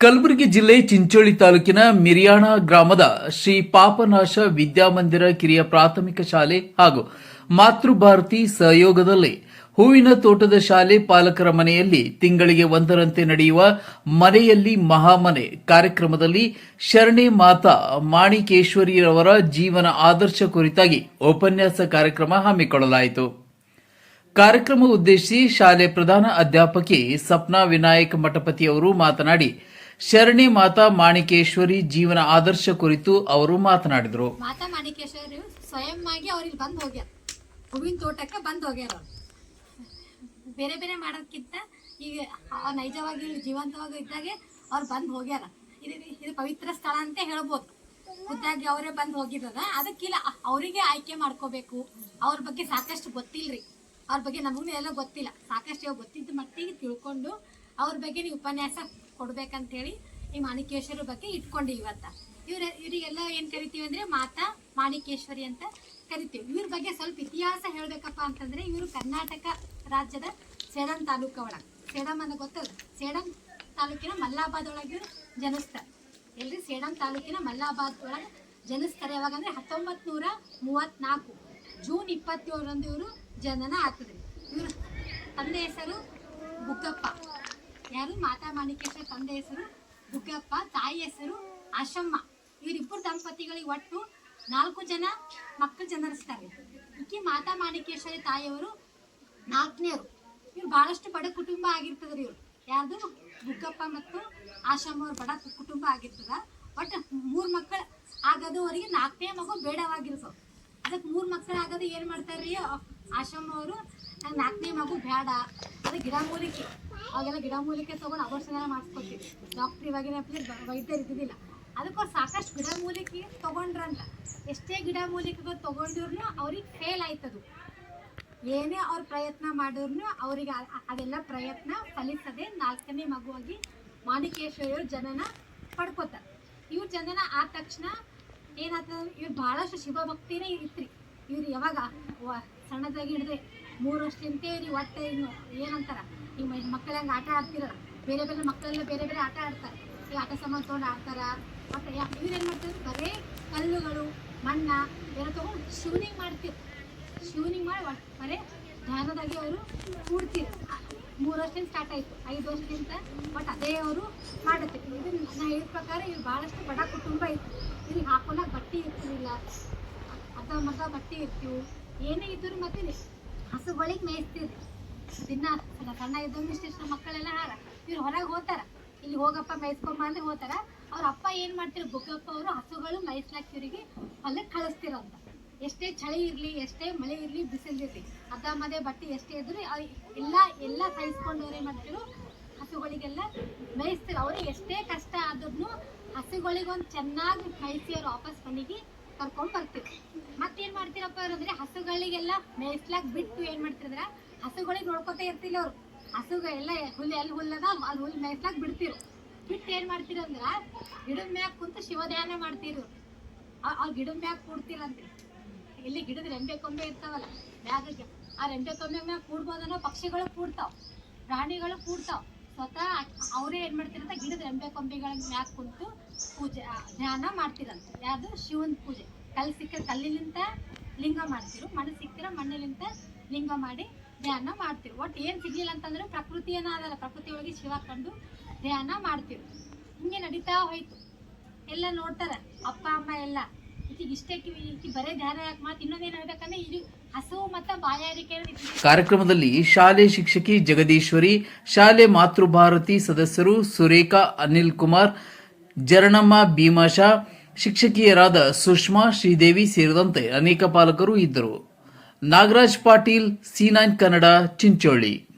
ಕಲಬುರಗಿ ಜಿಲ್ಲೆ ಚಿಂಚೋಳಿ ತಾಲೂಕಿನ ಮಿರಿಯಾಣ ಗ್ರಾಮದ ಶ್ರೀ ಪಾಪನಾಶ ವಿದ್ಯಾಮಂದಿರ ಕಿರಿಯ ಪ್ರಾಥಮಿಕ ಶಾಲೆ ಹಾಗೂ ಮಾತೃಭಾರತಿ ಸಹಯೋಗದಲ್ಲಿ ಹೂವಿನ ತೋಟದ ಶಾಲೆ ಪಾಲಕರ ಮನೆಯಲ್ಲಿ ತಿಂಗಳಿಗೆ ಒಂದರಂತೆ ನಡೆಯುವ ಮನೆಯಲ್ಲಿ ಮಹಾಮನೆ ಕಾರ್ಯಕ್ರಮದಲ್ಲಿ ಶರಣೆ ಮಾತಾ ಮಾಣಿಕೇಶ್ವರಿಯವರ ಜೀವನ ಆದರ್ಶ ಕುರಿತಾಗಿ ಉಪನ್ಯಾಸ ಕಾರ್ಯಕ್ರಮ ಹಮ್ಮಿಕೊಳ್ಳಲಾಯಿತು. ಕಾರ್ಯಕ್ರಮ ಉದ್ದೇಶಿಸಿ ಶಾಲೆ ಪ್ರಧಾನ ಅಧ್ಯಾಪಕಿ ಸಪ್ನಾ ವಿನಾಯಕ್ ಮಠಪತಿಯವರು ಮಾತನಾಡಿ ಶರಣಿ ಮಾತಾ ಮಾಣಿಕೇಶ್ವರಿ ಜೀವನ ಆದರ್ಶ ಕುರಿತು ಅವರು ಮಾತನಾಡಿದರು. ಮಾತಾ ಮಾಣಿಕೇಶ್ವರಿ ಸ್ವಯಂ ಆಗಿ ಅವ್ರಿಗೆ ಬಂದು ಹೋಗ್ಯಾರ. ಹೂವಿನ ತೋಟಕ್ಕೆ ಬಂದು ಹೋಗ್ಯಾರ ಬೇರೆ ಬೇರೆ ಮಾಡೋದಕ್ಕಿಂತ ಈಗ ನೈಜವಾಗಿ ಜೀವಂತವಾಗಿ ಇದ್ದಾಗೆ ಅವ್ರು ಬಂದು ಹೋಗ್ಯಾರ. ಇದು ಇದು ಪವಿತ್ರ ಸ್ಥಳ ಅಂತ ಹೇಳ್ಬೋದು. ಖುದ್ದಾಗಿ ಅವರೇ ಬಂದು ಹೋಗಿರೋದ. ಅದಕ್ಕಿಲ್ಲ, ಅವರಿಗೆ ಆಯ್ಕೆ ಮಾಡ್ಕೋಬೇಕು. ಅವ್ರ ಬಗ್ಗೆ ಸಾಕಷ್ಟು ಗೊತ್ತಿಲ್ರಿ. ಅವ್ರ ಬಗ್ಗೆ ನಮಗೂ ಎಲ್ಲ ಗೊತ್ತಿಲ್ಲ. ಸಾಕಷ್ಟು ಗೊತ್ತಿದ್ದ ಮಟ್ಟಿಗೆ ತಿಳ್ಕೊಂಡು ಅವ್ರ ಬಗ್ಗೆ ನೀವು ಉಪನ್ಯಾಸ ಕೊಡ್ಬೇಕಂತೇಳಿ ಈ ಮಾಣಿಕೇಶ್ವರ ಬಗ್ಗೆ ಇಟ್ಕೊಂಡು ಇವತ್ತ. ಇವ್ರ ಇವರಿಗೆಲ್ಲ ಏನ್ ಕರಿತೀವಿ ಅಂದ್ರೆ ಮಾತಾ, ಮಾಣಿಕೇಶ್ವರಿ ಅಂತ ಕರಿತೀವಿ. ಇವ್ರ ಬಗ್ಗೆ ಸ್ವಲ್ಪ ಇತಿಹಾಸ ಹೇಳ್ಬೇಕಪ್ಪ ಅಂತಂದ್ರೆ ಇವರು ಕರ್ನಾಟಕ ರಾಜ್ಯದ ಸೇಡಂ ತಾಲೂಕ ಒಳಗೆ ಸೇಡಂ ಅನ್ನೋ ಗೊತ್ತಲ್ಲ? ಸೇಡಂ ತಾಲೂಕಿನ ಮಲ್ಲಾಬಾದ್ ಒಳಗೆ ಜನಿಸ್ತಾರೆ ಎಲ್ರಿ? ಸೇಡಂ ತಾಲೂಕಿನ ಮಲ್ಲಾಬಾದ್ ಒಳಗೆ ಜನಿಸ್ತಾರೆ ಯಾವಾಗ ಅಂದ್ರೆ ಹತ್ತೊಂಬತ್ ನೂರ ಮೂವತ್ನಾಲ್ಕು. ಜೂನ್ ಇಪ್ಪತ್ತೇಳರಂದು ಇವರು ಜನನ ಆಗ್ತದೆ ಇವ್ರ ತಂದೆ ಹೆಸರು ಬುಕ್ಕಪ್ಪ ಯಾರು ಮಾತಾ ಮಾಣಿಕೇಶ್ವರ ತಂದೆ ಹೆಸರು, ದುಗ್ಗಪ್ಪ ತಾಯಿ ಹೆಸರು, ಆಶಮ್ಮ. ಇವರಿಬ್ಬರು ದಂಪತಿಗಳಿಗೆ ಒಟ್ಟು ನಾಲ್ಕು ಜನ ಮಕ್ಕಳು ಜನರಿಸ್ತಾರೆ ಇಕ್ಕಿ ಮಾತಾ ಮಾಣಿಕೇಶ್ವರಿ ತಾಯಿಯವರು ನಾಲ್ಕನೇರು ಇವ್ರು ಬಹಳಷ್ಟು ಬಡ ಕುಟುಂಬ ಆಗಿರ್ತದ್ರಿ ಇವ್ರು. ಯಾರ್ದು? ದುಗ್ಗಪ್ಪ ಮತ್ತು ಆಶಮ್ಮ ಅವ್ರ ಬಡ ಕುಟುಂಬ ಆಗಿರ್ತದ. ಒಟ್ಟು ಮೂರು ಮಕ್ಕಳು ಆಗೋದು ಅವರಿಗೆ ನಾಲ್ಕನೇ ಮಗು ಬೇಡವಾಗಿರ್ತದೆ ಅದಕ್ಕೆ ಮೂರು ಮಕ್ಕಳು ಆಗೋದು ಏನು ಮಾಡ್ತಾರ್ರಿ? ಆಶಮ್ಮ ಅವರು ನಾಲ್ಕನೇ ಮಗು ಬೇಡ. ಅದು ಗಿಡಮೂಲಿಕೆ ಅವಾಗೆಲ್ಲ ಗಿಡಮೂಲಿಕೆ ಅಬರ್ಷನ್ ಎಲ್ಲ ಮಾಡಿಸ್ಕೊತೀವಿ. ಡಾಕ್ಟ್ರ್ ಇವಾಗಿನ ವೈದ್ಯರು ಇದ್ದಿದ್ದಿಲ್ಲ. ಅದಕ್ಕೋಸ್ಕರ ಸಾಕಷ್ಟು ಗಿಡಮೂಲಿಕೆ ತೊಗೊಂಡ್ರಂತ. ಎಷ್ಟೇ ಗಿಡಮೂಲಿಕೆಗಳು ತಗೊಂಡ್ರು ಅವ್ರಿಗೆ ಫೇಲ್ ಆಯ್ತದು. ಏನೇ ಅವ್ರ ಪ್ರಯತ್ನ ಮಾಡಿದ್ರು ಅವರಿಗೆ ಅದೆಲ್ಲ ಪ್ರಯತ್ನ ಫಲಿಸದೆ ನಾಲ್ಕನೇ ಮಗುವಾಗಿ ಮಾಣಿಕೇಶ್ವರಿಯವ್ರ ಜನನ ಪಡ್ಕೋತಾರೆ. ಇವ್ರ ಜನನ ಆದ ತಕ್ಷಣ ಏನಾಗ್ತದ? ಇವ್ರು ಭಾಳಷ್ಟು ಶಿವಭಕ್ತಿನೇ ರೀ ಇವ್ರು ಯಾವಾಗ ಸಣ್ಣದಾಗಿ ಹಿಡಿದ್ರೆ ಮೂರು ವರ್ಷದಿಂದ ಇವ್ರಿಗೆ ಒಟ್ಟೆ ಇನ್ನು ಏನಂತಾರ? ಈ ಮಕ್ಕಳ ಹಂಗೆ ಆಟ ಆಡ್ತಿರಲ್ಲ ಬೇರೆ ಬೇರೆ ಮಕ್ಕಳೆಲ್ಲ ಬೇರೆ ಬೇರೆ ಆಟ ಆಡ್ತಾರೆ. ಈ ಆಟ ಸಾಮಾನು ತೊಗೊಂಡು ಆಡ್ತಾರ. ಮತ್ತು ಇವ್ರು ಏನು ಮಾಡ್ತಾರೆ? ಬರೇ ಕಲ್ಲುಗಳು, ಮಣ್ಣ, ಎಲ್ಲ ತೊಗೊಂಡು ಶೂನಿಂಗ್ ಮಾಡ್ತಿರು. ಶೂನಿಂಗ್ ಮಾಡಿ ಬರೇ ಧ್ಯಾನದಾಗೆ ಅವರು ಕೂಡ್ತಿರು. ಮೂರು ವರ್ಷದಿಂದ ಸ್ಟಾರ್ಟ್ ಆಯಿತು. ಐದು ವರ್ಷದಿಂದ ಬಟ್ ಅದೇ ಅವರು ಮಾಡುತ್ತೆ. ಇದು ನಾ ಹೇಳಿದ ಪ್ರಕಾರ ಇವ್ರು ಭಾಳಷ್ಟು ಬಡ ಕುಟುಂಬ ಇತ್ತು ಇವ್ರಿಗೆ ಹಾಕೊಳಕ್ಕೆ ಬಟ್ಟೆ ಇರ್ತಿರಲಿಲ್ಲ. ಅರ್ಧ ಮರ್ಧ ಬಟ್ಟೆ ಇರ್ತೀವಿ. ಏನೇ ಇದ್ದರೂ ಮತ್ತೆ ಹಸುಗಳಿಗೆ ಮೇಯಿಸ್ತಿದ್ರು ದಿನ ಸಣ್ಣ ಸಣ್ಣ ಇದ್ದಂಗೆ ಇಷ್ಟಿಷ್ಟು ಮಕ್ಕಳೆಲ್ಲ ಹಾರ. ಇವ್ರು ಹೊರಗೆ ಹೋಗ್ತಾರ. ಇಲ್ಲಿ ಹೋಗಪ್ಪ ಮೇಯಿಸ್ಕೊಂಬ ಅಂದ್ರೆ ಹೋಗ್ತಾರ. ಅವ್ರ ಅಪ್ಪ ಏನು ಮಾಡ್ತಿರು ಬುಗ್ಗಪ್ಪ ಅವರು ಹಸುಗಳು ಮೇಯಿಸ್ಲಾಕ್ ಇವರಿಗೆ ಹೊಲಕ್ಕೆ ಕಳಿಸ್ತಿರಂತ ಎಷ್ಟೇ ಚಳಿ ಇರಲಿ, ಎಷ್ಟೇ ಮಳೆ ಇರಲಿ ಬಿಸಿಲಿರಲಿ ಅದ ಮದೆ ಬಟ್ಟೆ ಎಷ್ಟೇ ಇದ್ರು ಎಲ್ಲ ಎಲ್ಲ ಸಹಿಸ್ಕೊಂಡು ಅವ್ರು ಏನು ಮಾಡ್ತಿರು ಹಸುಗಳಿಗೆಲ್ಲ ಮೇಯಿಸ್ತಿರು ಅವ್ರಿಗೆ ಎಷ್ಟೇ ಕಷ್ಟ ಆದ್ರೂ ಹಸುಗಳಿಗೊಂದು ಚೆನ್ನಾಗಿ ಮೇಯಿಸಿ ಅವ್ರು ವಾಪಸ್ ಮನೆಗೆ ಕರ್ಕೊಂಡು ಬರ್ತಿದ್ರು. ಮತ್ತೇನ್ ಮಾಡ್ತಿರಪ್ಪ ಅಂದ್ರೆ ಹಸುಗಳಿಗೆಲ್ಲ ಮೇಯಿಸ್ಲಾಕ್ ಬಿಟ್ಟು ಏನ್ ಮಾಡ್ತಿದ್ರ ಹಸುಗಳಿಗೆ ನೋಡ್ಕೊತ ಇರ್ತಿಲ್ಲ ಅವ್ರು. ಹಸುಗಳೆಲ್ಲ ಹುಲ್ ಎಲ್ಲಿ ಹುಲ್ಲದ ಅಲ್ಲಿ ಹುಲ್ ಮೇಯಿಸ್ಲಾಕ್ ಬಿಡ್ತಿರು. ಬಿಟ್ಟು ಏನ್ ಮಾಡ್ತಿರ ಅಂದ್ರ ಗಿಡದ ಮ್ಯಾಗ ಕುಂತು ಶಿವಧ್ಯಾನ ಮಾಡ್ತಿರು. ಆ ಗಿಡದ ಮ್ಯಾಗ ಕೂಡ್ತಿರಂತೆ. ಇಲ್ಲಿ ಗಿಡದ ರೆಂಬೆ ಕೊಂಬೆ ಇರ್ತಾವಲ್ಲ ಮ್ಯಾಗ ಆ ರೆಂಬೆ ಕೊಂಬೆ ಮ್ಯಾಗ ಕೂಡ್ಬೋದನ್ನೋ ಪಕ್ಷಿಗಳು ಕೂಡ್ತಾವ. ಪ್ರಾಣಿಗಳು ಕೂಡ್ತಾವ. ಸ್ವತಃ ಅವರೇ ಏನ್ ಮಾಡ್ತಿರಂತ ಗಿಡದ ರೆಂಬೆ ಕೊಂಬೆಗಳ ಮ್ಯಾಗ ಕುಂತು ಪೂಜೆ ಧ್ಯಾನ ಮಾಡ್ತಿರಂತ. ಯಾವುದು ಶಿವನ್ ಪೂಜೆ. ಕಲ್ಲು ಸಿಕ್ಕ ಕಲ್ಲಿನಿಂದ ಲಿಂಗ ಮಾಡ್ತಿರು, ಮಣ್ಣು ಸಿಕ್ಕಿರ ಮಣ್ಣಿನಿಂದ ಲಿಂಗ ಮಾಡಿ ಧ್ಯಾನ ಮಾಡ್ತಿರು. ಒಟ್ಟು ಏನು ಸಿಗ್ಲಿಲ್ಲ ಅಂತಂದ್ರೆ ಪ್ರಕೃತಿ ಏನಾದಲ್ಲ, ಪ್ರಕೃತಿ ಒಳಗೆ ಶಿವ ಕಂಡು ಧ್ಯಾನ ಮಾಡ್ತಿರು. ಹಿಂಗೆ ನಡೀತಾ ಹೋಯ್ತು. ಎಲ್ಲ ನೋಡ್ತಾರ, ಅಪ್ಪ, ಅಮ್ಮ ಎಲ್ಲ. ಈಕಿಗೆ ಇಷ್ಟೇ ಈಕಿ ಬರೇ ಧ್ಯಾನ ಯಾಕೆ ಮಾತು ಇನ್ನೊಂದೇನು ಹೇಳ್ಬೇಕಂದ್ರೆ ಇದು ಹಸು ಮತ್ತು ಬಾಯಾರಿಕೆ ಕಾರ್ಯಕ್ರಮದಲ್ಲಿ ಶಾಲೆ ಶಿಕ್ಷಕಿ ಜಗದೀಶ್ವರಿ, ಶಾಲೆ ಮಾತೃಭಾರತಿ ಸದಸ್ಯರು ಸುರೇಖಾ, ಅನಿಲ್ ಕುಮಾರ್, ಜರಣಮ್ಮ ಭೀಮಾಶಾ ಶಿಕ್ಷಕಿಯರಾದ ಸುಷ್ಮಾ ಶ್ರೀದೇವಿ ಸೇರಿದಂತೆ ಅನೇಕ ಪಾಲಕರು ಇದ್ದರು. Nagaraj Patil C nine Kannada Chincholi.